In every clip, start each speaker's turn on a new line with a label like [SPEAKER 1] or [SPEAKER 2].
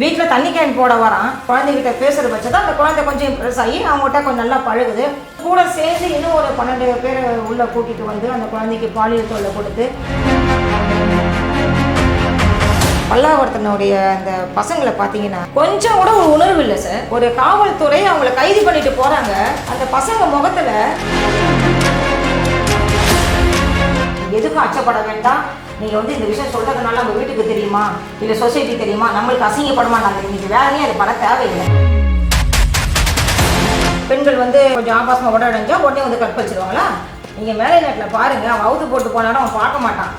[SPEAKER 1] வீட்டில் தண்ணி கேன் போட வரான். குழந்தைகிட்ட பேசுகிற பட்சத்தை அந்த குழந்தை கொஞ்சம் இம்ப்ரெஸ் ஆகி அவங்ககிட்ட கொஞ்சம் நல்லா பழகுது. கூட சேர்ந்து இன்னும் ஒரு பன்னெண்டு பேர் உள்ளே கூட்டிகிட்டு வந்து அந்த குழந்தைக்கு பாலியல் தொல்லை கொடுத்து பல்லாவரத்தினுடைய அந்த பசங்களை பார்த்தீங்கன்னா கொஞ்சம் கூட ஒரு உணர்வு இல்லை சார். ஒரு காவல்துறை அவங்கள கைது பண்ணிட்டு போறாங்க. அந்த பசங்க முகத்துல எதுக்கும் அச்சப்பட வேண்டாம். நீங்கள் வந்து இந்த விஷயம் சொல்கிறதுனால நம்ம வீட்டுக்கு தெரியுமா? இல்லை சொசைட்டி தெரியுமா? நம்மளுக்கு அசிங்கப்படுமா நாங்கள் இன்றைக்கி வேலையே அது பட தேவையில்லை? பெண்கள் வந்து கொஞ்சம் ஆபாசமாக உடனடைஞ்சா உடனே வந்து கற்பழிச்சிருவாங்களா நீங்கள் மேலே நாட்டில் பாருங்கள் அவன் அவுத்து போட்டு போனாலும் அவன் பார்க்க மாட்டான்.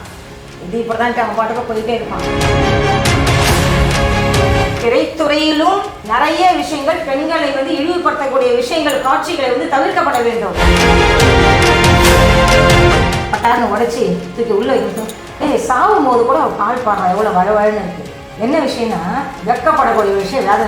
[SPEAKER 1] இது இப்படிதான் அவன் பாட்டுக்கு போயிட்டே இருப்பான். திரைத்துறையிலும் நிறைய விஷயங்கள் பெண்களை வந்து இழிவுபடுத்தக்கூடிய விஷயங்கள் காட்சிகளை வந்து தவிர்க்கப்பட வேண்டும். பட்டாருன்னு உடைச்சி தூக்கி உள்ள வைக்கணும். ஏய் சாகும் போது கூட அவன் பால் பாடுறான். எவ்வளோ வளவழன்னு இருக்கு. என்ன விஷயம்னா வெட்கப்படக்கூடிய விஷயம் வேற.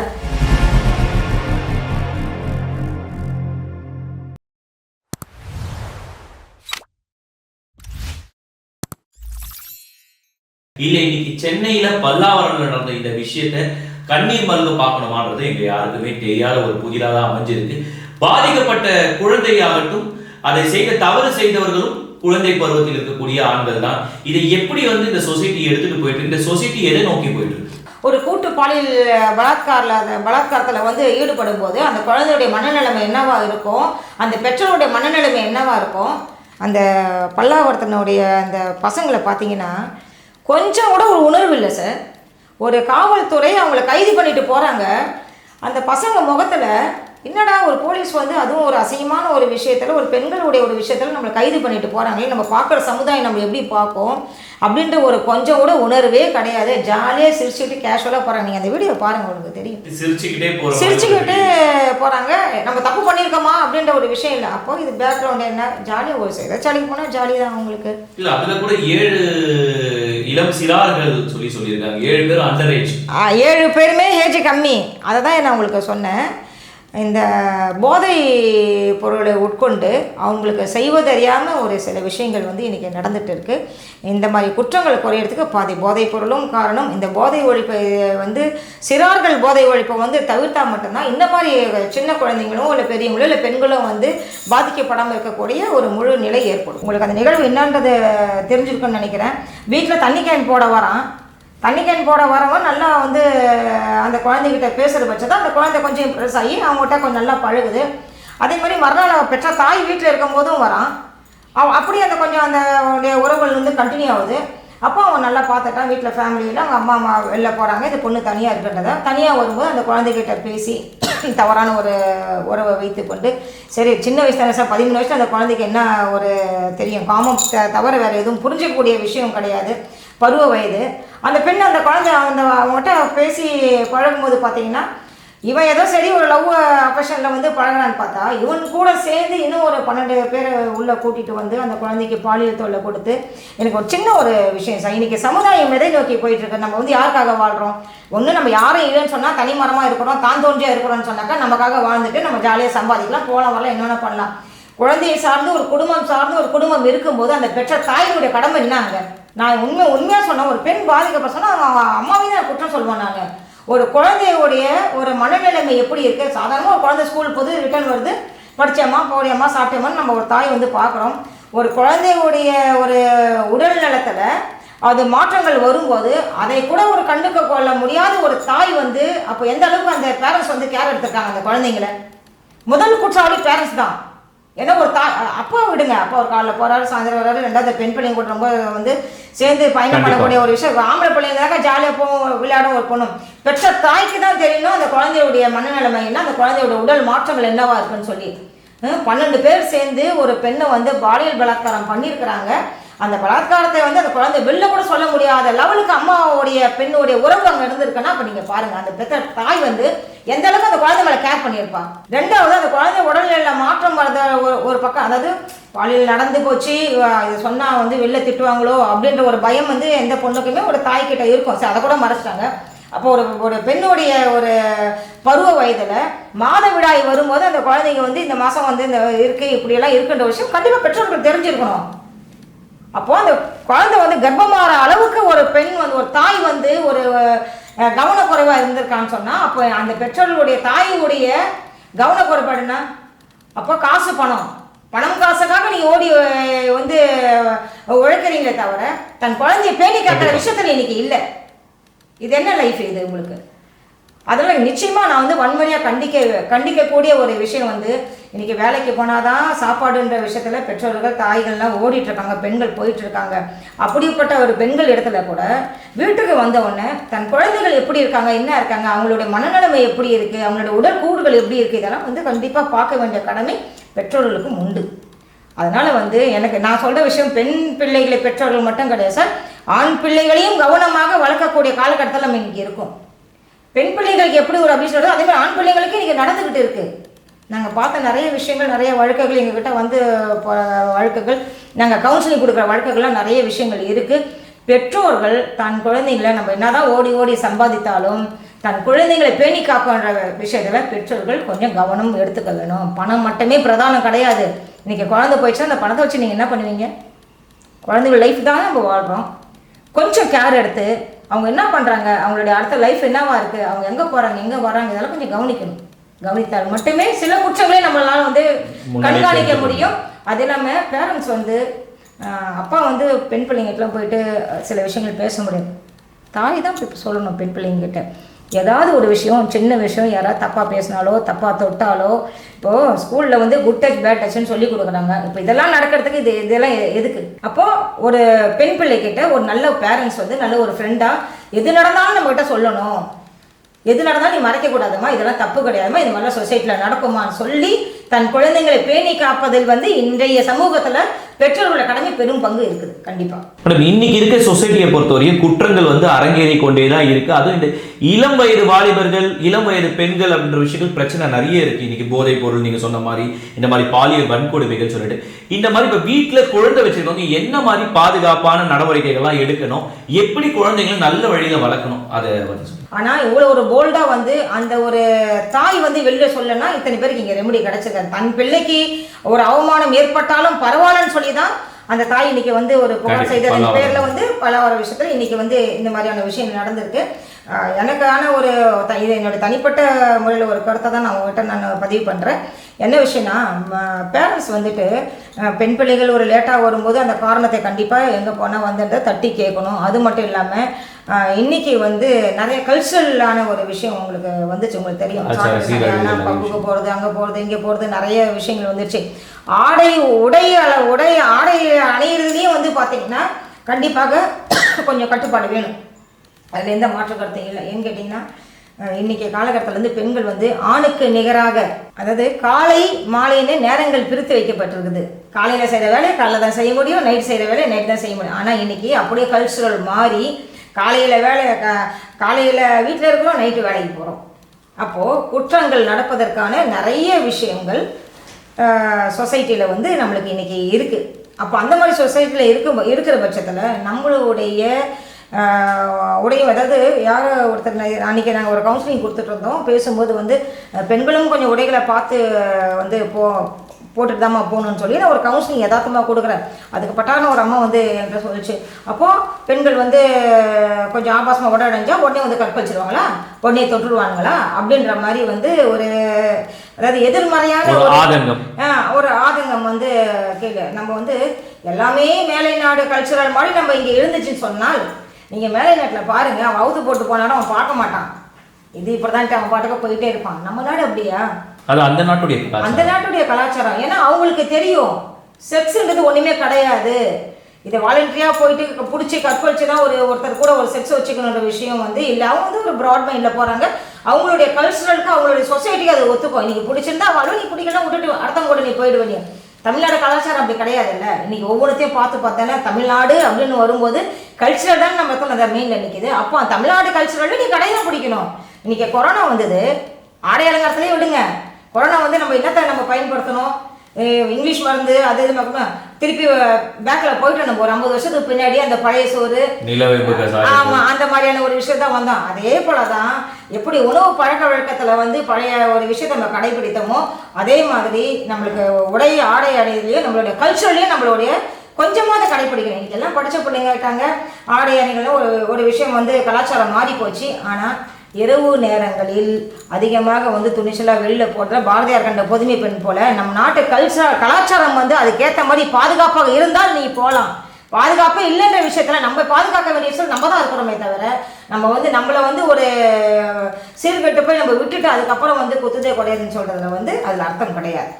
[SPEAKER 2] இல்ல இன்னைக்கு சென்னையில பல்லாவரம் நடந்த இந்த விஷயத்த கண்ணீர் மல்க பார்க்கணுமான்றது எங்க யாருக்குமே தெரியாத ஒரு புதிராக தான் அமைஞ்சிருக்கு. பாதிக்கப்பட்ட குழந்தையாகட்டும் அதை செய்த தவறு செய்தவர்களும் குழந்தை பருவத்தில் இருக்கக்கூடிய ஆண்கள் தான். இதை எப்படி வந்து இந்த சொசைட்டி எடுத்துட்டு போயிட்டு இந்த சொசைட்டி எதை நோக்கி போயிட்டு
[SPEAKER 1] ஒரு கூட்டு பாலியல் பலாத்காரில் அந்த பலாத்காரத்தில் வந்து ஈடுபடும் போது அந்த குழந்தையுடைய மனநிலைமை என்னவா இருக்கும்? அந்த பெற்றோருடைய மனநிலைமை என்னவா இருக்கும்? அந்த பல்லாவரத்தினுடைய அந்த பசங்களை பார்த்தீங்கன்னா கொஞ்சம் கூட ஒரு உணர்வு இல்லை சார். ஒரு காவல்துறை அவங்கள கைது பண்ணிட்டு போகிறாங்க அந்த பசங்க முகத்தில் என்னடா ஒரு போலீஸ் வந்து அதுவும் ஒரு அசிங்கமான ஒரு விஷயத்தில் ஒரு பெண்களுடைய ஒரு விஷயத்தில் நம்மளை கைது பண்ணிட்டு போகிறாங்களே நம்ம பார்க்குற சமுதாயம் நம்ம எப்படி பார்க்கும் அப்படின்ற ஒரு கொஞ்சம் கூட உணர்வே கிடையாது. ஜாலியாக சிரிச்சுக்கிட்டு கேஷுவலாக போகிறாங்க நீங்கள் அந்த வீடியோ பாருங்கள் உங்களுக்கு தெரியும்.
[SPEAKER 2] சிரிச்சுக்கிட்டே
[SPEAKER 1] சிரிச்சுக்கிட்டு போகிறாங்க நம்ம தப்பு பண்ணியிருக்கோமா அப்படின்ற ஒரு விஷயம் இல்லை. அப்போ இது பேக்ரவுண்ட் என்ன? ஜாலியாக ஒரு சிறைச்சாலைக்கு போனால் ஜாலி தான் உங்களுக்கு.
[SPEAKER 2] இல்ல அதுல கூட ஏழு இளம் சிறார்கள் சொல்லி சொல்லியிருக்காங்க. ஏழு பேர் அண்டர்
[SPEAKER 1] ஏழு பேருமே ஏஜ் கம்மி. அதை தான் நான் உங்களுக்கு சொன்னேன். இந்த போதை பொருளை உட்கொண்டு அவங்களுக்கு செய்வதறியாமல் ஒரு சில விஷயங்கள் வந்து இன்றைக்கி நடந்துட்டு இருக்குது இந்த மாதிரி குற்றங்கள் குறையிறதுக்கு பாதி போதைப் பொருளும் காரணம். இந்த போதை ஒழிப்பை வந்து சிறார்கள் போதை ஒழிப்பை வந்து தவிர்த்தா மட்டும்தான் இந்த மாதிரி சின்ன குழந்தைங்களும் இல்லை பெரியவங்களும் இல்லை பெண்களும் வந்து பாதிக்கப்படாமல் இருக்கக்கூடிய ஒரு முழு நிலை ஏற்படும். உங்களுக்கு அந்த நிகழ்வு என்னன்றதை தெரிஞ்சிருக்குன்னு நினைக்கிறேன். வீட்டில் தண்ணி கேன் போட வரான். தண்ணி கேன் போட வரவன் நல்லா வந்து அந்த குழந்தைகிட்ட பேசுகிற பட்சத்தை அந்த குழந்தை கொஞ்சம் இம்ப்ரெஸ் ஆகி அவங்ககிட்ட கொஞ்சம் நல்லா பழகுது. அதே மாதிரி மறுநாள் அவன் பெற்ற தாய் வீட்டில் இருக்கும் போதும் வரான். அவன் அப்படியே அந்த கொஞ்சம் அந்த உடைய உறவுகள் வந்து கண்டினியூ ஆகுது. அப்போ அவன் நல்லா பார்த்துட்டான் வீட்டில் ஃபேமிலியில் அவங்க அம்மா அம்மா வெளில போகிறாங்க இந்த பொண்ணு தனியாக இருக்கின்றத. தனியாக வரும்போது அந்த குழந்தைகிட்ட பேசி தவறான ஒரு உறவை வைத்துக்கொண்டு சரி சின்ன வயசு தானே சார் பதிமூணு வயசில் அந்த குழந்தைக்கு என்ன ஒரு தெரியும்? காமம் த- தவிர வேறு எதுவும் புரிஞ்சக்கூடிய விஷயம் கிடையாது. பருவ வயது. அந்த பெண் அந்த குழந்தை அந்த அவங்ககிட்ட பேசி பழகும்போது பார்த்தீங்கன்னா இவன் ஏதோ சரி ஒரு லவ் அஃபெஷனில் வந்து பழகிறான்னு பார்த்தா இவன் கூட சேர்ந்து இன்னும் ஒரு பன்னெண்டு பேரை உள்ளே கூட்டிகிட்டு வந்து அந்த குழந்தைக்கு பாலியல் தொல்லை கொடுத்து எனக்கு ஒரு சின்ன ஒரு விஷயம் சார். இன்றைக்கி சமுதாயம் எதை நோக்கி போயிட்டுருக்கு? நம்ம வந்து யாருக்காக வாழ்கிறோம் ஒன்று நம்ம யாரும் இல்லைன்னு சொன்னால் தனி மரமாக இருக்கிறோம் தான் தோன்றியாக இருக்கிறோம்னு சொன்னாக்கா நமக்காக வாழ்ந்துட்டு நம்ம ஜாலியாக சம்பாதிக்கலாம் போகலாம் வரலாம் என்னென்ன பண்ணலாம். குழந்தையை சார்ந்து ஒரு குடும்பம் சார்ந்து ஒரு குடும்பம் இருக்கும்போது அந்த பெற்ற தாயினுடைய கடமை என்னங்க? நான் உண்மை உண்மையாக சொன்னேன். ஒரு பெண் பாதிக்கப்பட்ட சொன்னால் அவங்க அம்மாவையும் நான் குற்றம் சொல்லுவேன் நான். ஒரு குழந்தையுடைய ஒரு மனநிலைமை எப்படி இருக்குது சாதாரணமாக ஒரு குழந்தை ஸ்கூல் போது ரிட்டர்ன் வருது. படித்தேம்மா போடியம்மா சாப்பிட்டேம்மான்னு நம்ம ஒரு தாய் வந்து பார்க்குறோம். ஒரு குழந்தையுடைய ஒரு உடல் நலத்தில் அது மாற்றங்கள் வரும்போது அதை கூட ஒரு கண்டுக்க கொள்ள முடியாத ஒரு தாய் வந்து அப்போ எந்த அளவுக்கு அந்த பேரண்ட்ஸ் வந்து கேர் எடுத்திருக்காங்க அந்த குழந்தைங்கள? முதல் குற்றவாளி பேரண்ட்ஸ் தான். ஏன்னா ஒரு தா அப்பா விடுங்க. அப்பா ஒரு காலைல போறாரு சாயந்தரம் வராரு ரெண்டாவது பெண் பிள்ளைங்க கூட ரொம்ப வந்து சேர்ந்து பயணம். பண்ணக்கூடிய ஒரு விஷயம். ஆம்பளை பிள்ளைங்கனாக்கா ஜாலியாக போகும் விளையாடும் ஒரு பொண்ணும் பெற்ற தாய்க்கு தான் தெரியணும் அந்த குழந்தையுடைய மனநிலைமை என்ன அந்த குழந்தையோட உடல் மாற்றங்கள் என்னவா இருக்குன்னு சொல்லி. பன்னெண்டு பேர் சேர்ந்து ஒரு பெண்ணை வந்து பாலியல் பலாத்காரம் பண்ணியிருக்கிறாங்க. அந்த பலாத்காரத்தை வந்து அந்த குழந்தை வெளில கூட சொல்ல முடியாத லெவலுக்கு அம்மாவுடைய பெண்ணுடைய உறவு அங்கே இருந்திருக்குன்னா அப்போ நீங்கள் பாருங்கள் அந்த பெற்ற தாய் வந்து எந்த அளவுக்கு அந்த குழந்தை மேலே கேர் பண்ணியிருப்பா. ரெண்டாவது அந்த குழந்தை உடல்நிலையில் மாற்றம் வரத ஒரு ஒரு பக்கம் அதாவது பாலியல் நடந்து போச்சு இது சொன்னால் வந்து வெளில திட்டுவாங்களோ அப்படின்ற ஒரு பயம் வந்து எந்த பொண்ணுக்குமே ஒரு தாய்கிட்ட இருக்கும். சரி அதை கூட மறைச்சிட்டாங்க அப்போ ஒரு ஒரு பெண்ணுடைய ஒரு பருவ வயதில் மாதவிடாய் வரும்போது அந்த குழந்தைங்க வந்து இந்த மாதம் வந்து இந்த இருக்கு இப்படியெல்லாம் இருக்குன்ற விஷயம் கண்டிப்பாக பெற்றோர்கள் தெரிஞ்சிருக்கணும். அப்போ அந்த குழந்தை வந்து கர்ப்பமாற அளவுக்கு ஒரு பெண் வந்து ஒரு தாய் வந்து ஒரு அஹ், கவனக்குறைவா இருந்திருக்கான்னு சொன்னா அப்போ அந்த பெற்றோர்களுடைய தாயுடைய கவனக்குறைபாடுனா அப்போ காசு பணம். பணம் காசுக்காக நீ ஓடி வந்து உழைக்கிறீங்களே தவிர தன் குழந்தைய பேணி காக்கிற விஷயத்துல இன்னைக்கு இல்லை. இது என்ன லைஃப் இது உங்களுக்கு? அதனால் நிச்சயமாக நான் வந்து வன்முறையாக கண்டிக்க கண்டிக்கக்கூடிய ஒரு விஷயம் வந்து இன்றைக்கி வேலைக்கு போனால் தான் சாப்பாடுன்ற விஷயத்தில் பெற்றோர்கள் தாய்கள்லாம் ஓடிட்டுருக்காங்க பெண்கள் போயிட்டுருக்காங்க. அப்படிப்பட்ட ஒரு பெண்கள் இடத்துல கூட வீட்டுக்கு வந்த உடனே தன் குழந்தைகள் எப்படி இருக்காங்க என்ன இருக்காங்க அவங்களுடைய மனநிலைமை எப்படி இருக்குது அவங்களுடைய உடல் கூடுகள் எப்படி இருக்குது இதெல்லாம் வந்து கண்டிப்பாக பார்க்க வேண்டிய கடமை பெற்றோர்களுக்கும் உண்டு. அதனால் வந்து எனக்கு நான் சொல்கிற விஷயம் பெண் பிள்ளைகளை பெற்றோர்கள் மட்டும் கிடையாது சார். ஆண் பிள்ளைகளையும் கவனமாக வளர்க்கக்கூடிய காலகட்டத்தில் நம்ம இன்றைக்கி இருக்கோம். பெண் பிள்ளைகளுக்கு எப்படி ஒரு அப்படின்னு சொல்றது அதே மாதிரி ஆண் பிள்ளைகளுக்கு இன்னைக்கு நடந்துக்கிட்டு இருக்குது நாங்கள் பார்த்த நிறைய விஷயங்கள் நிறைய வழக்குகள் எங்ககிட்ட வந்து வழக்குகள் நாங்கள் கவுன்சிலிங் கொடுக்குற வழக்குகள்லாம் நிறைய விஷயங்கள் இருக்குது பெற்றோர்கள் தன் குழந்தைங்களை நம்ம என்னதான் ஓடி ஓடி சம்பாதித்தாலும் தன் குழந்தைங்களை பேணி காக்கன்ற விஷயத்தில் பெற்றோர்கள் கொஞ்சம் கவனம் எடுத்துக்க வேணும் பணம் மட்டுமே பிரதானம் கிடையாது. இன்றைக்கி குழந்தை போயிடுச்சுன்னா அந்த பணத்தை வச்சு நீங்கள் என்ன பண்ணுவீங்க? குழந்தைகள் லைஃப் தான் நம்ம வாழ்கிறோம் கொஞ்சம் கேர் எடுத்து அவங்க என்ன பண்ணுறாங்க அவங்களுடைய அடுத்த லைஃப் என்னவாக இருக்குது அவங்க எங்கே போகிறாங்க எங்கே வராங்க இதெல்லாம் கொஞ்சம் கவனிக்கணும். கவனித்தால் மட்டுமே சில குற்றங்களே நம்மளால வந்து கண்காணிக்க முடியும். அது இல்லாமல் பேரண்ட்ஸ் வந்து அப்பா வந்து பெண் பிள்ளைங்கிட்டலாம் போயிட்டு சில விஷயங்கள் பேச முடியும் தாய் தான் சொல்லணும் பெண் பிள்ளைங்கிட்ட. ஏதாவது ஒரு விஷயம் சின்ன விஷயம் யாராவது தப்பாக பேசினாலோ தப்பாக தொட்டாலோ இப்போது ஸ்கூலில் வந்து குட் டச் பேட் டச்னு சொல்லி கொடுக்குறாங்க. இப்போ இதெல்லாம் நடக்கிறதுக்கு இது இதெல்லாம் எதுக்கு? அப்போது ஒரு பெண் பிள்ளைகிட்ட ஒரு நல்ல பேரண்ட்ஸ் வந்து நல்ல ஒரு ஃப்ரெண்டாக எது நடந்தாலும் நம்மகிட்ட சொல்லணும். எது நடந்தாலும் நீ மறைக்க இதெல்லாம் தப்பு கிடையாதுமா இது மாதிரிலாம் சொசைட்டியில் நடக்குமான்னு சொல்லி தன் குழந்தைங்களை பேணி காப்பதில் வந்து இன்றைய சமூகத்தில் பெற்றோர்களோட கடமை பெரும் பங்கு இருக்குது. கண்டிப்பாக
[SPEAKER 2] மேடம் இன்னைக்கு இருக்க சொசைட்டியை பொறுத்தவரையும் குற்றங்கள் வந்து அரங்கேறி கொண்டே தான் இருக்குது அதுவும் இந்த இளம் வயது வாலிபர்கள் இளம் வயது பெண்கள் அப்படின்ற விஷயங்கள் பிரச்சனை நிறைய இருக்குது இன்னைக்கு போதைப் பொருள் நீங்கள் சொன்ன மாதிரி இந்த மாதிரி பாலியல் வன்கொடுமைகள் சொல்லிட்டு. இந்த மாதிரி இப்போ வீட்டில் குழந்தை வச்சிருக்கவங்க என்ன மாதிரி பாதுகாப்பான நடவடிக்கைகள்லாம் எடுக்கணும்? எப்படி குழந்தைங்களை நல்ல வழியில் வளர்க்கணும்? அதை வந்து
[SPEAKER 1] ஆனால் இவ்வளோ ஒரு போல்டாக வந்து அந்த ஒரு தாய் வந்து வெளில சொல்லனா இத்தனை பேருக்கு இங்கே ரெமெடி கிடச்சிருக்காது தன் பிள்ளைக்கு ஒரு அவமானம் ஏற்பட்டாலும் பரவாயில்லன்னு சொல்லி தான் அந்த தாய் இன்னைக்கு வந்து ஒரு புகார்
[SPEAKER 2] பல்லாவரம்.
[SPEAKER 1] பேரில் வந்து பல விஷயத்தில் இன்னைக்கு வந்து இந்த மாதிரியான விஷயம் நடந்திருக்கு எனக்கான ஒரு த- இது என்னோட தனிப்பட்ட முறையில் ஒரு கருத்தை தான் நான் உங்கள்கிட்ட நான் பதிவு பண்ணுறேன் என்ன விஷயம்னா பேரண்ட்ஸ் வந்துட்டு பெண் பிள்ளைகள் ஒரு லேட்டாக வரும்போது அந்த காரணத்தை கண்டிப்பாக எங்கே போனால் வந்து அந்த தட்டி கேட்கணும். அது மட்டும் இல்லாமல் இன்னைக்கு வந்து நிறைய கல்ச்சரலான ஒரு விஷயம் உங்களுக்கு வந்துச்சு உங்களுக்கு தெரியும். பப்புக்கு போகிறது அங்கே போகிறது இங்கே போகிறது நிறைய விஷயங்கள் வந்துருச்சு. ஆடை உடை அள- உடை ஆடை அணியிறதுலேயும் வந்து பார்த்தீங்கன்னா கண்டிப்பாக கொஞ்சம் கட்டுப்பாடு வேணும். அதில் எந்த மாற்று கருத்தும் இல்லை. ஏன்னு கேட்டிங்கன்னா இன்னைக்கு காலகட்டத்தில் வந்து பெண்கள் வந்து ஆணுக்கு நிகராக அதாவது காலை மாலைன்னு நேரங்கள் பிரித்து வைக்கப்பட்டிருக்குது. காலையில் செய்கிற வேலையை காலைல தான் செய்ய முடியும் நைட் செய்கிற வேலையை நைட் தான் செய்ய முடியும். ஆனால் இன்னைக்கு அப்படியே கல்ச்சுரல் மாறி காலையில் வேலை க காலையில் வீட்டில் இருக்கிறோம் நைட்டு வேலைக்கு போகிறோம் அப்போது குற்றங்கள் நடப்பதற்கான நிறைய விஷயங்கள் சொசைட்டியில் வந்து நம்மளுக்கு இன்னைக்கு இருக்குது அப்போ அந்த மாதிரி சொசைட்டியில் இருக்க இருக்கிற பட்சத்தில் நம்மளுடைய ஆஹ், உடையும். அதாவது யாரோ ஒருத்தர் அன்னைக்கு நாங்கள் ஒரு கவுன்சிலிங் கொடுத்துட்டு இருந்தோம். பேசும்போது வந்து பெண்களும் கொஞ்சம் உடைகளை பார்த்து வந்து போ போட்டுட்டு தாம்மா போகணும்னு சொல்லி நான் ஒரு கவுன்சிலிங் யதார்த்தமாக கொடுக்குறேன். அதுக்கு பட்டான ஒரு அம்மா வந்து என்கிட்ட சொல்லிச்சு. அப்போது பெண்கள் வந்து கொஞ்சம் ஆபாசமாக உடை அடைஞ்சா உடனே வந்து கற்பழிச்சிருவாங்களா? உடனே தொட்டுருவாங்களா? அப்படின்ற மாதிரி வந்து ஒரு அதாவது எதிர்மறையான
[SPEAKER 2] ஒரு ஆதங்கம்.
[SPEAKER 1] ஒரு ஆதங்கம் வந்து கேளு. நம்ம வந்து எல்லாமே மேலை நாடு கல்ச்சுரல் மாதிரி நம்ம இங்கே இருந்துச்சுன்னு சொன்னால் நீங்கள் மேலை நாட்டில் பாருங்க அவன் அவுத்து போட்டு போனாலும் அவன் பார்க்க மாட்டான். இது இப்படிதான் அவன் பாட்டுக்கு போயிட்டே இருப்பான். நம்ம நாடு அப்படியா?
[SPEAKER 2] அது அந்த நாட்டுடைய கலாச்சாரம்.
[SPEAKER 1] அந்த நாட்டுடைய கலாச்சாரம். ஏன்னா அவங்களுக்கு தெரியும். செக்ஸ்ன்றது ஒண்ணுமே கிடையாது. இதை வாலண்டரியாக போயிட்டு பிடிச்சி கற்பழிச்சு தான் ஒரு ஒருத்தர் கூட ஒரு செக்ஸ் வச்சுக்கணுன்ற விஷயம் வந்து இல்லை. அவங்க வந்து ஒரு ப்ராட் மைண்டில் போகிறாங்க அவங்களுடைய கல்ச்சரலுக்கு அவங்களுடைய சொசைட்டிக்கு அது ஒத்துக்கும். இன்னைக்கு பிடிச்சிருந்தா வாழும் நீ பிடிக்கலாம் விட்டுட்டு அடுத்தவங்க கூட நீ போயிடுவ நீ தமிழ்நாடு கலாச்சாரம் அப்படி கிடையாதுல்ல. இன்னைக்கு ஒவ்வொருத்தையும் பார்த்து பார்த்தேன்னா தமிழ்நாடு அப்படின்னு வரும்போது கல்ச்சரல் தான் நம்ம இடத்துல அந்த மெயினில் நிற்கிது அப்போ தமிழ்நாடு கல்ச்சரல் நீ கடையை தான் பிடிக்கணும் இன்னைக்கு கொரோனா வந்தது. ஆடை அலங்காரத்துலேயே விடுங்க. கொரோனா வந்து நம்ம என்னத்தை நம்ம பயன்படுத்தணும்? இங்கிலீஷ் மருந்து அது இது திருப்பி பேக்கில் போயிட்டு நம்ம ஒரு ஐம்பது வருஷத்துக்கு பின்னாடி அந்த பழைய சோறு ஆமா அந்த மாதிரியான ஒரு விஷயம் தான் வந்தோம் அதே போல தான் எப்படி உணவு பழக்க வழக்கத்துல வந்து பழைய ஒரு விஷயத்தை நம்ம கடைபிடித்தோமோ அதே மாதிரி நம்மளுக்கு உடை ஆடை அடையிலையும் நம்மளுடைய கல்ச்சர்லையும் நம்மளுடைய கொஞ்சமாவது கடைப்பிடிக்கணும். இதெல்லாம் படித்த பிள்ளைங்க இருக்காங்க ஆடை அணிகளும் ஒரு ஒரு விஷயம் வந்து கலாச்சாரம் மாறி போச்சு ஆனால் இரவு நேரங்களில் அதிகமாக வந்து துணிச்சலாக வெளியில் போடுற பாரதியார் கண்ட பொதுமை பெண் போல நம் நாட்டு கல்ச்சர் கலாச்சாரம் வந்து அதுக்கேற்ற மாதிரி பாதுகாப்பாக இருந்தால் நீ போகலாம் பாதுகாப்பே இல்லைன்ற விஷயத்தில் நம்ம பாதுகாக்க வேண்டிய விஷயம் நம்ம தான் இருக்கிறோமே தவிர நம்ம வந்து நம்மளை வந்து ஒரு சீர்கெட்டு போய் நம்ம விட்டுட்டு அதுக்கப்புறம் வந்து குத்துதே கிடையாதுன்னு சொல்கிறதுல வந்து அதில் அர்த்தம் கிடையாது.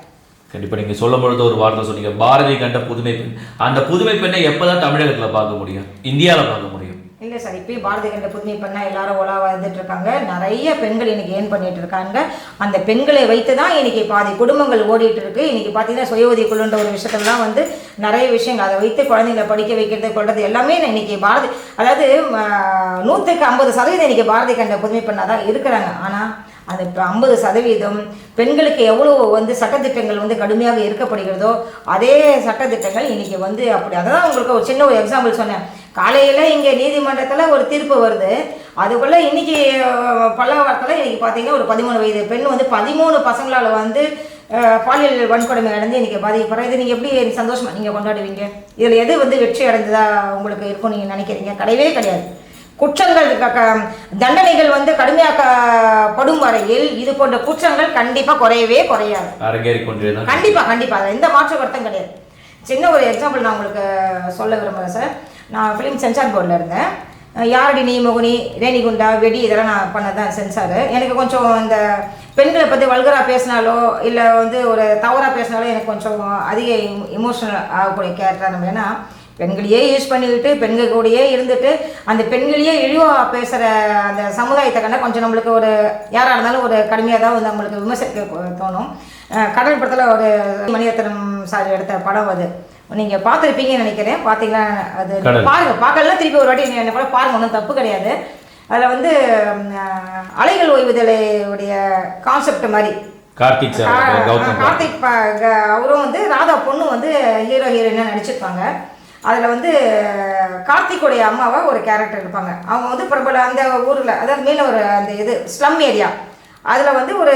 [SPEAKER 2] கண்டிப்பாக நீங்கள் சொல்லும் பொழுது ஒரு வார்த்தை சொன்னீங்க. பாரதி கண்ட புதுமை பெண். அந்த புதுமை பெண்ணை எப்போ தான் தமிழகத்தில் பார்க்க முடியும்? இந்தியாவில் பார்க்க முடியும்.
[SPEAKER 1] இல்லை சார் இப்பயும் பாரதி கண்ட புதுமை பெண்ணா எல்லாரும் உலா வாழ்ந்துட்டு இருக்காங்க. நிறைய பெண்கள் இன்னைக்கு ஏன் பண்ணிட்டு இருக்காங்க. அந்த பெண்களை வைத்து தான் இன்னைக்கு பாதி குடும்பங்கள் ஓடிட்டு இருக்கு. இன்னைக்கு பார்த்தீங்கன்னா சுய உதவிக்குழுன்ற ஒரு விஷயத்தெல்லாம் வந்து நிறைய விஷயங்கள். அதை வைத்து குழந்தைங்களை படிக்க வைக்கிறது கொள்றது எல்லாமே இன்னைக்கு பாரதி அதாவது நூற்றுக்கு ஐம்பது சதவீதம் இன்னைக்கு பாரதி கண்ட புதுமை பெண்ணாக தான் இருக்கிறாங்க. ஆனால் அந்த இப்போ ஐம்பது சதவீதம் பெண்களுக்கு எவ்வளோ வந்து சட்டத்திட்டங்கள் வந்து கடுமையாக இருக்கப்படுகிறதோ அதே சட்டத்திட்டங்கள் இன்றைக்கி வந்து அப்படி. அதை தான் உங்களுக்கு ஒரு சின்ன ஒரு எக்ஸாம்பிள் சொன்னேன். காலையில் இங்கே நீதிமன்றத்தில் ஒரு தீர்ப்பு வருது. அதுக்குள்ளே இன்னைக்கு அஹ், பல்லாவரத்தில் இன்றைக்கி பார்த்தீங்கன்னா ஒரு பதிமூணு வயது பெண் வந்து பதிமூணு பசங்களால் வந்து பாலியல் வன்கொடுமை அடைந்து இன்றைக்கி பாதிக்கப்படுற இது நீங்கள் எப்படி சந்தோஷமாக நீங்கள் கொண்டாடுவீங்க? இதில் எது வந்து வெற்றி அடைந்ததாக உங்களுக்கு இருக்கும் நீங்கள் நினைக்கிறீங்க? கிடையவே கிடையாது. குற்றங்கள் தண்டனைகள் வந்து கடுமையாக்கப்படும் வரையில் இது போன்ற குற்றங்கள் கண்டிப்பாக குறையவே குறையாது.
[SPEAKER 2] அரங்கேறி கொண்டிருந்தான்
[SPEAKER 1] கண்டிப்பா கண்டிப்பா. அது எந்த மாற்று கருத்தும் கிடையாது. சின்ன ஒரு எக்ஸாம்பிள் நான் உங்களுக்கு சொல்ல விரும்புகிறேன் சார் நான் ஃபிலிம் சென்சார் போர்டில் இருந்தேன். யாரடி நீ முகுனி ரேணிகுண்டா வெடி இதெல்லாம் நான் பண்ணதான் சென்சார் எனக்கு கொஞ்சம் இந்த பெண்களை பற்றி வல்கராக பேசினாலோ இல்லை வந்து ஒரு தவறாக பேசினாலோ எனக்கு கொஞ்சம் அதிக இமோஷனல் ஆகக்கூடிய கேரக்டர் நம்ம ஏன்னா பெண்களையே யூஸ் பண்ணிக்கிட்டு பெண்கள் கூடயே இருந்துட்டு அந்த பெண்களையே இழிவாக பேசுகிற அந்த சமுதாயத்தை கண்டா கொஞ்சம் நம்மளுக்கு ஒரு யாராக இருந்தாலும் ஒரு கடுமையாக தான் வந்து நம்மளுக்கு விமர்சிக்க தோணும். கடல் படத்தில் ஒரு மணிரத்னம் சார் எடுத்த படம் அது. நீங்கள் பார்த்துருப்பீங்கன்னு நினைக்கிறேன். பார்த்தீங்களா அது
[SPEAKER 2] கடல்.
[SPEAKER 1] பாருங்க பார்க்கலாம் திருப்பி ஒரு வாட்டி என்ன கூட பாருங்க ஒன்றும் தப்பு கிடையாது. அதில் வந்து அலைகள் ஓய்வுதலை உடைய கான்செப்ட் மாதிரி.
[SPEAKER 2] கார்த்திக்
[SPEAKER 1] கார்த்திக் அவரும் வந்து ராதா பொண்ணு வந்து ஹீரோ ஹீரோயினாக நடிச்சிருப்பாங்க. அதில் வந்து கார்த்திக்குடைய அம்மாவா ஒரு கேரக்டர் இருப்பாங்க அவங்க வந்து பிரபல அந்த ஊரில் அதாவது மேல ஒரு அந்த இது ஸ்லம் ஏரியா அதில் வந்து ஒரு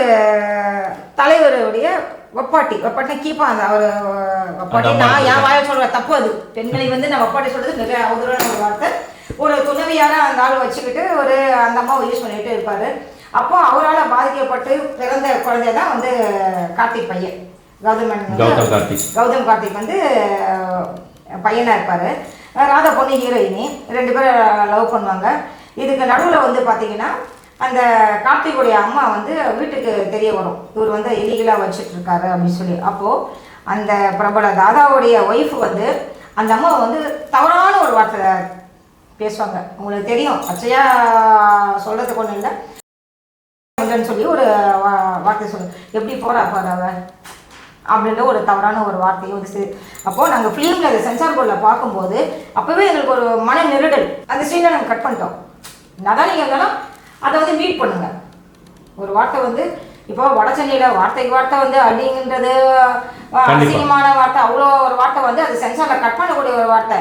[SPEAKER 1] தலைவருடைய வப்பாட்டி வப்பாட்டி கீப்பா அந்த அவர்
[SPEAKER 2] அம்மா
[SPEAKER 1] நான் என் வாயை சொல்கிற தப்பு அது. பெண்களை வந்து நான் வப்பாட்டி சொல்கிறது மிக அவதூறான ஒரு வார்த்தை. ஒரு துணவியார அந்த ஆள் வச்சுக்கிட்டு ஒரு அந்த அம்மாவை யூஸ் பண்ணிட்டு இருப்பாரு. அப்போ அவரால் பாதிக்கப்பட்டு பிறந்த குழந்தை தான் வந்து கார்த்திக் பையன். கௌதம்.
[SPEAKER 2] கௌதம் கார்த்திக்
[SPEAKER 1] வந்து பையனாக இருப்பார். ராதா பொண்ணு ஹீரோயினி. ரெண்டு பேரும் லவ் பண்ணுவாங்க. இதுக்கு நடுவில் வந்து பார்த்தீங்கன்னா அந்த கார்த்திகோடைய அம்மா வந்து வீட்டுக்கு தெரிய வரும். இவர் வந்து இலீகலாக வச்சுட்ருக்காரு அப்படின்னு சொல்லி. அப்போது அந்த பிரபல தாதாவுடைய ஒய்ஃப் வந்து அந்த அம்மா வந்து தவறான ஒரு வார்த்தை பேசுவாங்க. உங்களுக்கு தெரியும். பச்சையாக சொல்கிறதுக்கு ஒன்றும் இல்லை. இல்லைன்னு சொல்லி ஒரு வா- வார்த்தை சொல்லு. எப்படி போகிறா பாரு அவ? அப்படின்ற ஒரு தவறான ஒரு வார்த்தையை வந்து சரி அப்போது நாங்கள் ஃபிலிமில் அதை சென்சார் போர்டில் பார்க்கும்போது அப்போவே எங்களுக்கு ஒரு மன நெருடல். அந்த சீனை நாங்கள் கட் பண்ணிட்டோம். அதான் நீங்கள் இருந்தாலும் அதை வந்து மீட் பண்ணுங்க. ஒரு வார்த்தை வந்து இப்போ வட சென்னையில் வார்த்தைக்கு வார்த்தை வந்து
[SPEAKER 2] கண்டிப்பா.
[SPEAKER 1] அசிங்கமான வார்த்தை அவ்வளோ ஒரு வார்த்தை வந்து அது சென்சாரில் கட் பண்ணக்கூடிய ஒரு வார்த்தை.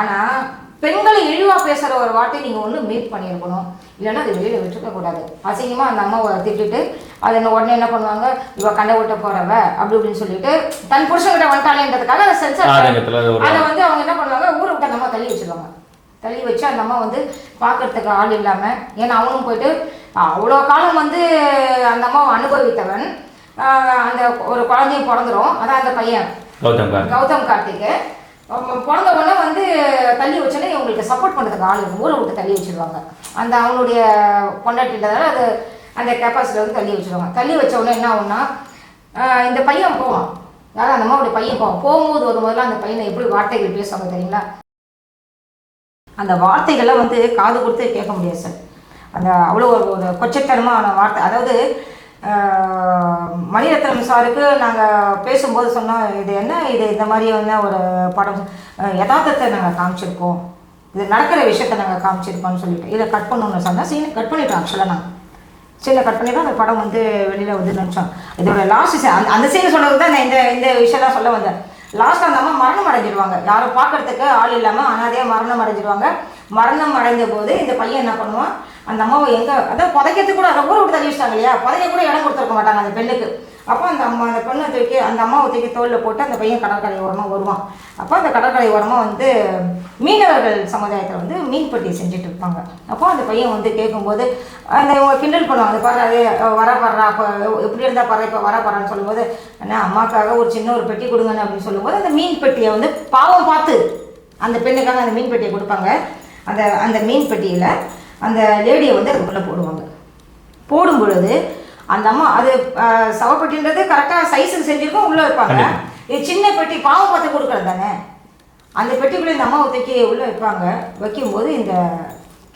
[SPEAKER 1] ஆனால் பெண்களை இழிவா பேசுகிற ஒரு வார்த்தையை நீங்கள் ஒன்று மீட் பண்ணியிருக்கணும். இல்லைன்னா அது வெளியில் விட்டுருக்க கூடாது. அசிங்கமாக அந்த அம்மாவை திட்டிட்டு அது என்ன உடனே என்ன பண்ணுவாங்க? இவ கண்ட விட்ட போறவ அப்படி இப்படின்னு சொல்லிட்டு தன் புருஷன்கிட்ட வந்துட்டாலேன்றதுக்காக அதை சென்சார்
[SPEAKER 2] அது
[SPEAKER 1] வந்து அவங்க என்ன பண்ணுவாங்க? ஊரை விட்டு அந்த அம்மா தள்ளி வச்சிருவாங்க. தள்ளி வச்சு அந்த அம்மா வந்து பார்க்கறதுக்கு ஆள் இல்லாமல் ஏன்னா அவனும் போயிட்டு அவ்வளோ காலம் வந்து அந்த அம்மாவை அனுபவித்தவன். அந்த ஒரு குழந்தையும் பிறந்துரும். அதான் அந்த பையன்.
[SPEAKER 2] கௌதம்
[SPEAKER 1] கௌதம் கார்த்திக் அவன் பிறந்த உடனே வந்து தள்ளி வச்சோன்னே இவங்களுக்கு சப்போர்ட் பண்ணுறதுக்கு ஆள் இருக்கும் ஊரை விட்டு தள்ளி வச்சிருவாங்க. அந்த அவங்களுடைய பொண்டாட்டின்றதால அது அந்த கெப்பாசிட்டி வந்து தள்ளி வச்சிருவாங்க. தள்ளி வச்ச உடனே என்ன ஆகும்னா இந்த பையன் போவான். யாரும் அந்த அம்மாவுடைய பையன் போவான். போகும்போது வரும்போதெல்லாம் அந்த பையனை எப்படி வார்த்தைகள் பேசுவாங்க தெரியுங்களா? அந்த வார்த்தைகள்லாம் வந்து காது கொடுத்து கேட்க முடியாது சார். அந்த அவ்வளோ ஒரு கொச்சத்தனமான வார்த்தை. அதாவது மணிரத்னம் சாருக்கு நாங்கள் பேசும்போது சொன்னோம் இது என்ன இது இந்த மாதிரி வந்து ஒரு படம்? யதார்த்தத்தை நாங்கள் காமிச்சிருக்கோம். இது நடக்கிற விஷயத்தை நாங்கள் காமிச்சிருக்கோம்னு சொல்லிட்டு. இதை கட் பண்ணணும்னு சொன்னால் சீனை கட் பண்ணிட்டோம் ஆக்சுவலாக நாங்கள் சீனை கட் பண்ணி தான் அந்த படம் வந்து வெளியில் வந்து நினச்சோம் இதோட லாஸ்ட் சீன் அந்த அந்த சீன் சொல்கிறது தான் நான் இந்த இந்த விஷயம்லாம் சொல்ல வந்தேன். லாஸ்ட்டாக அந்த அம்மா மரணம் அடைஞ்சிடுவாங்க யாரும் பார்க்குறதுக்கு ஆள் இல்லாமல் அனாதையாக மரணம் அடைஞ்சிடுவாங்க மரணம் அடைந்த போது இந்த பையன் என்ன பண்ணுவான்? அந்த அம்மாவை எங்கே அதான் புதைக்கிறதுக்கு கூட அதை ஊரை விட்டு தள்ளி வச்சிட்டாங்க இல்லையா? புதைக்க கூட இடம் கொடுத்துருக்க மாட்டாங்க அந்த பெண்ணுக்கு. அப்போ அந்த அம்மா அந்த பெண்ணை தூக்கி அந்த அம்மாவை தூக்கி தோளில் போட்டு அந்த பையன் கடற்கரை ஓரமாக வருவான். அப்போ அந்த கடற்கரை ஓரமாக வந்து மீனவர்கள் சமுதாயத்தில் வந்து மீன்பட்டி செஞ்சுட்டு இருப்பாங்க. அப்போ அந்த பையன் வந்து கேட்கும்போது அந்த இவங்க கிண்டல் பண்ணுவாங்க. அது பாரு அது வர படுறா அப்போ எப்படி இருந்தால் படுற இப்போ வர படுறான்னு சொல்லும்போது அண்ணா அம்மாக்காக ஒரு சின்ன ஒரு பெட்டி கொடுங்கன்னு அப்படின்னு சொல்லும்போது அந்த மீன் பெட்டியை வந்து பாவம் பார்த்து அந்த பெண்ணுக்காக அந்த மீன் பெட்டியை கொடுப்பாங்க. அந்த அந்த மீன் பெட்டியில் அந்த லேடியை வந்து அதுக்குள்ளே போடுவாங்க. போடும் பொழுது அந்த அம்மா அது சவப்பெட்டின்றது கரெக்டாக சைஸுக்கு செஞ்சிருக்கோம் உள்ளே வைப்பாங்க. இது சின்ன பெட்டி பாவம் பார்த்து கொடுக்குறது தானே? அந்த பெட்டிக்குள்ளே இந்த அம்மாவை தூக்கி உள்ளே வைப்பாங்க. வைக்கும்போது இந்த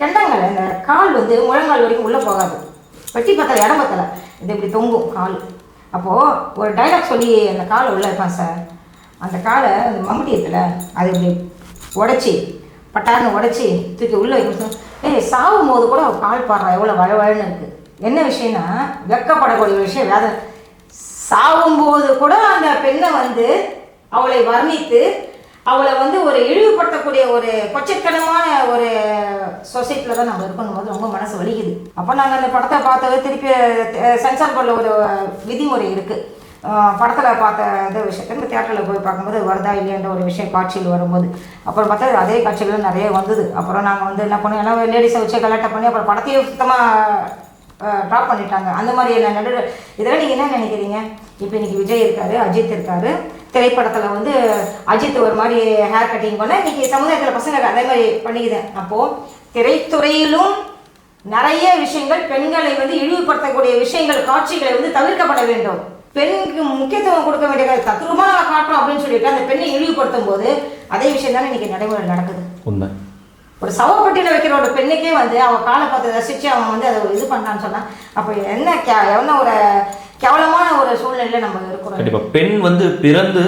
[SPEAKER 1] கெண்டங்கள் இந்த கால் வந்து முழங்கால் வரைக்கும் உள்ளே போகாது. பெட்டி பத்தல இடம் பத்தல. இது இப்படி தொங்கும் கால். அப்போது ஒரு டைலாக் சொல்லி அந்த காலை உள்ளே வைப்பான் சார் அந்த காலை அந்த மம்முட்டி இருக்குல்ல அது இப்படி உடச்சி பட்டார்னு உடச்சி தூக்கி உள்ளே வைக்கும் ஏய் சாகும் போது கூட அவள் கால் பாடுறா எவ்வளோ வழவழன்னு இருக்குது என்ன விஷயம்னா வெக்கப்படக்கூடிய விஷயம் வேதனை. சாகும்போது கூட அந்த பெண்ணை வந்து அவளை வர்ணித்து அவளை வந்து ஒரு இழிவுபடுத்தக்கூடிய ஒரு கொச்சத்தனமான ஒரு சொசைட்டியில் தான் நம்ம இருக்கணும். போது ரொம்ப மனசு வலிக்குது. அப்போ நாங்கள் அந்த படத்தை பார்த்தது திருப்பி சென்சார் போர்டில் ஒரு விதிமுறை இருக்குது படத்தில் பார்த்த இந்த விஷயத்தை தேட்டரில் போய் பார்க்கும்போது வருதா இல்லையான்ற ஒரு விஷயம் காட்சியில் வரும்போது. அப்புறம் பார்த்தா அதே காட்சிகள் நிறைய வந்தது. அப்புறம் நாங்கள் வந்து என்ன பண்ணோம் எல்லாம் லேடிஸை வச்சு கலாட்டம் பண்ணி அப்புறம் படத்தையே சுத்தமாக ட்ராப் பண்ணிட்டாங்க. அந்த மாதிரி என்ன நடு இதெல்லாம் நீங்கள் என்ன நினைக்கிறீங்க? இப்போ இன்னைக்கு விஜய் இருக்கார் அஜித் இருக்கார். திரைப்படத்தில் வந்து அஜித் ஒரு மாதிரி ஹேர் கட்டிங் பண்ண இன்றைக்கி சமுதாயத்தில் பசங்க அதே மாதிரி பண்ணிக்குது. அப்போது திரைத்துறையிலும் நிறைய விஷயங்கள் பெண்களை வந்து இழிவுபடுத்தக்கூடிய விஷயங்கள் காட்சிகளை வந்து தவிர்க்கப்பட வேண்டும். பெண்ணுக்கு முக்கியத்துவம் கொடுக்க வேண்டிய தத்துவமாக நான் காட்டுறோம் அப்படின்னு சொல்லிட்டு அந்த பெண்ணை இழிவுபடுத்தும் போது அதே விஷயம் தானே இன்னைக்கு நடைமுறை நடக்குது.
[SPEAKER 2] உண்மை.
[SPEAKER 1] ஒரு சவப்பட்டியில் வைக்கிற ஒரு பெண்ணுக்கே வந்து அவன் காலை பார்த்து ரசித்து அவன் வந்து அதை இது பண்ணான்னு சொன்னான் அப்போ என்ன கே என்ன ஒரு கேவலமான ஒரு சூழ்நிலையில் நம்ம இருக்கிறோம்.
[SPEAKER 2] கண்டிப்பா. பெண் வந்து பிறந்து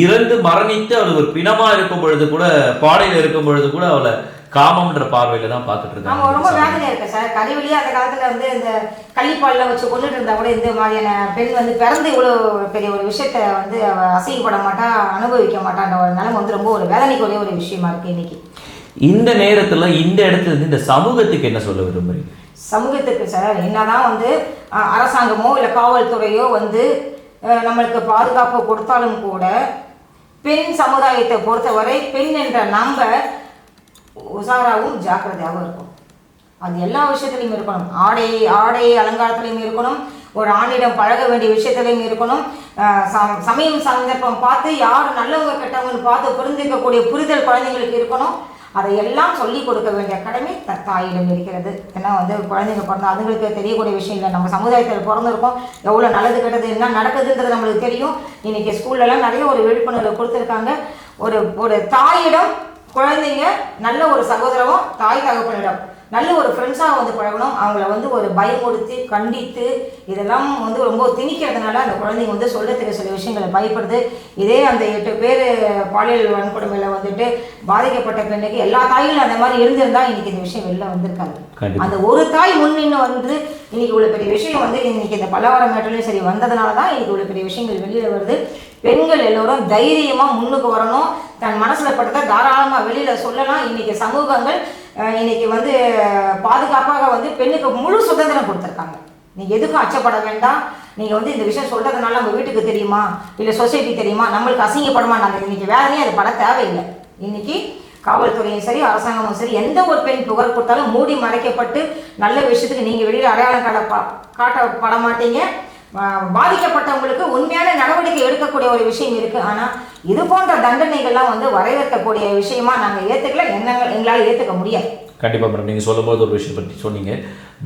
[SPEAKER 2] இறந்து மரணித்து அவள் ஒரு பிணமா இருக்கும் பொழுது கூட பாடையில இருக்கும் பொழுது கூட அவளை காமம்ன்ற பார்வையில தான் பார்த்துட்டு
[SPEAKER 1] ஆமாம் ரொம்ப
[SPEAKER 2] இருக்காங்க
[SPEAKER 1] வேதனையாக இருக்கு சார். கறிவழியே அந்த காலத்தில் வந்து இந்த கள்ளிப்பாலில் வச்சு கொண்டுட்டு இருந்தா கூட இந்த மாதிரியான பெண் வந்து பிறந்து இவ்வளோ பெரிய ஒரு விஷயத்த வந்து அவ அசிங்கப்பட மாட்டா அனுபவிக்க மாட்டான்ற ஒரு நிலைமை வந்து ரொம்ப ஒரு வேதனைக்குரிய ஒரு விஷயமா இருக்கு இன்னைக்கு.
[SPEAKER 2] இந்த நேரத்துல இந்த இடத்துல இருந்து இந்த சமூகத்துக்கு என்ன சொல்ல விரும்புறீங்க?
[SPEAKER 1] சமூகத்துக்கு சார் என்னதான் வந்து அரசாங்கமோ இல்லை காவல்துறையோ வந்து நம்மளுக்கு பாதுகாப்பு கொடுத்தாலும் கூட பெண் சமுதாயத்தை பொறுத்தவரை பெண் என்ற நம்ம உஷாராகவும் ஜாக்கிரதையாகவும் இருக்கும் அது எல்லா விஷயத்துலையும் இருக்கணும். ஆடை ஆடை அலங்காரத்துலையும் இருக்கணும். ஒரு ஆணிடம் பழக வேண்டிய விஷயத்துலையும் இருக்கணும். ச- சமயம் சந்தர்ப்பம் பார்த்து யார் நல்லவங்க கெட்டவங்கன்னு பார்த்து புரிந்துக்கக்கூடிய புரிதல் குழந்தைங்களுக்கு இருக்கணும். அதையெல்லாம் சொல்லிக் கொடுக்க வேண்டிய கடமை த தாயிடம் இருக்கிறது. ஏன்னா வந்து குழந்தைங்க பிறந்த அதுங்களுக்கு தெரியக்கூடிய விஷயம் இல்லை. நம்ம சமுதாயத்தில் பிறந்திருக்கோம். எவ்வளோ நல்லது கெட்டது என்ன நடக்குதுன்றது நம்மளுக்கு தெரியும். இன்றைக்கி ஸ்கூல்லலாம் நிறைய ஒரு விழிப்புணர்வு கொடுத்துருக்காங்க. ஒரு ஒரு தாயிடம் குழந்தைங்க நல்ல ஒரு சகோதரமும் தாய் தகப்பனிடம் நல்ல ஒரு ஃப்ரெண்ட்ஸாக வந்து பழகணும். அவங்கள வந்து ஒரு பயமுறுத்தி கண்டித்து இதெல்லாம் வந்து ரொம்ப திணிக்கிறதுனால அந்த குழந்தைங்க வந்து சொல்லத்துக்கு சில விஷயங்களை பயப்படுது. இதே அந்த எட்டு பேர் பாலியல் வன்கொடுமையில் வந்துட்டு பாதிக்கப்பட்ட பெண்ணுக்கு எல்லா தாய்களும் அந்த மாதிரி இருந்திருந்தா இன்னைக்கு இந்த விஷயம் வெளில வந்திருக்காது.
[SPEAKER 2] கண்டிப்பா.
[SPEAKER 1] அந்த ஒரு தாய் முன்னின்னு வந்து இன்னைக்கு இவ்வளோ பெரிய விஷயம் வந்து இன்னைக்கு இந்த பல்லவரம் மேட்டிலையும் சரி வந்ததுனால தான் இன்னைக்கு இவ்வளோ பெரிய விஷயங்கள் வெளியில் வருது. பெண்கள் எல்லோரும் தைரியமாக முன்னுக்கு வரணும். தன் மனசில் பட்டதை தாராளமாக வெளியில் சொல்லலாம். இன்னைக்கு சமூகங்கள் இன்றைக்கி இன்னைக்கு வந்து பாதுகாப்பாக வந்து பெண்ணுக்கு முழு சுதந்திரம் கொடுத்துருக்காங்க. நீங்கள் எதுக்கும் அச்சப்பட வேண்டாம். நீங்கள் வந்து இந்த விஷயம் சொல்கிறதுனால நம்ம வீட்டுக்கு தெரியுமா? இல்லை சொசைட்டி தெரியுமா? நம்மளுக்கு அசிங்கப்படுமா நாங்கள் இன்றைக்கி வேதனையே அது பட தேவையில்லை. இன்னைக்கு காவல்துறையும் சரி அரசாங்கமும் சரி எந்த ஒரு பெண் புகார் கொடுத்தாலும் மூடி மறைக்கப்பட்டு நல்ல விஷயத்துக்கு நீங்கள் வெளியில் அடையாளம் காட்ட காட்ட பட மாட்டீங்க. பாதிக்கப்பட்டவங்களுக்கு உண்மையான நடவடிக்கை எடுக்கக்கூடிய ஒரு விஷயம் இருக்குது ஆனால் இது போன்ற தண்டனைகள்லாம் வந்து வரவேற்கக்கூடிய விஷயமா நாங்கள் ஏற்றுக்கல என்ன எங்களால் ஏற்றுக்க முடியாது.
[SPEAKER 2] கண்டிப்பா மேடம் நீங்க சொல்லும்போது ஒரு விஷயம் பற்றி சொன்னீங்க.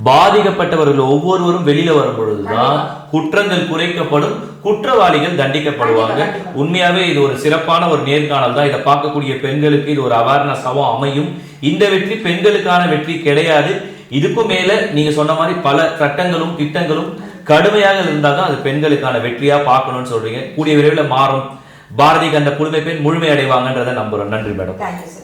[SPEAKER 2] பாதிக்கப்பட்டவர்கள் ஒவ்வொருவரும் வெளியில வரும் பொழுதுதான் குற்றங்கள் குறைக்கப்படும் குற்றவாளிகள் தண்டிக்கப்படுவாங்க. உண்மையாவே இது ஒரு சிறப்பான ஒரு நேர்காணல் தான். இதை பார்க்கக்கூடிய பெண்களுக்கு இது ஒரு அவேர்னஸாகவும் அமையும். இந்த வெற்றி பெண்களுக்கான வெற்றி கிடையாது. இதுக்கும் மேல நீங்க சொன்ன மாதிரி பல சட்டங்களும் திட்டங்களும் கடுமையாக இருந்தால் தான் அது பெண்களுக்கான வெற்றியாக பார்க்கணும்னு சொல்றீங்க. கூடிய விரைவில் மாறும். பாரதிக்கு அந்த புதுமை பெண் முழுமை அடைவாங்கன்றதை நம்புறோம். நன்றி மேடம்.
[SPEAKER 1] Thank you sir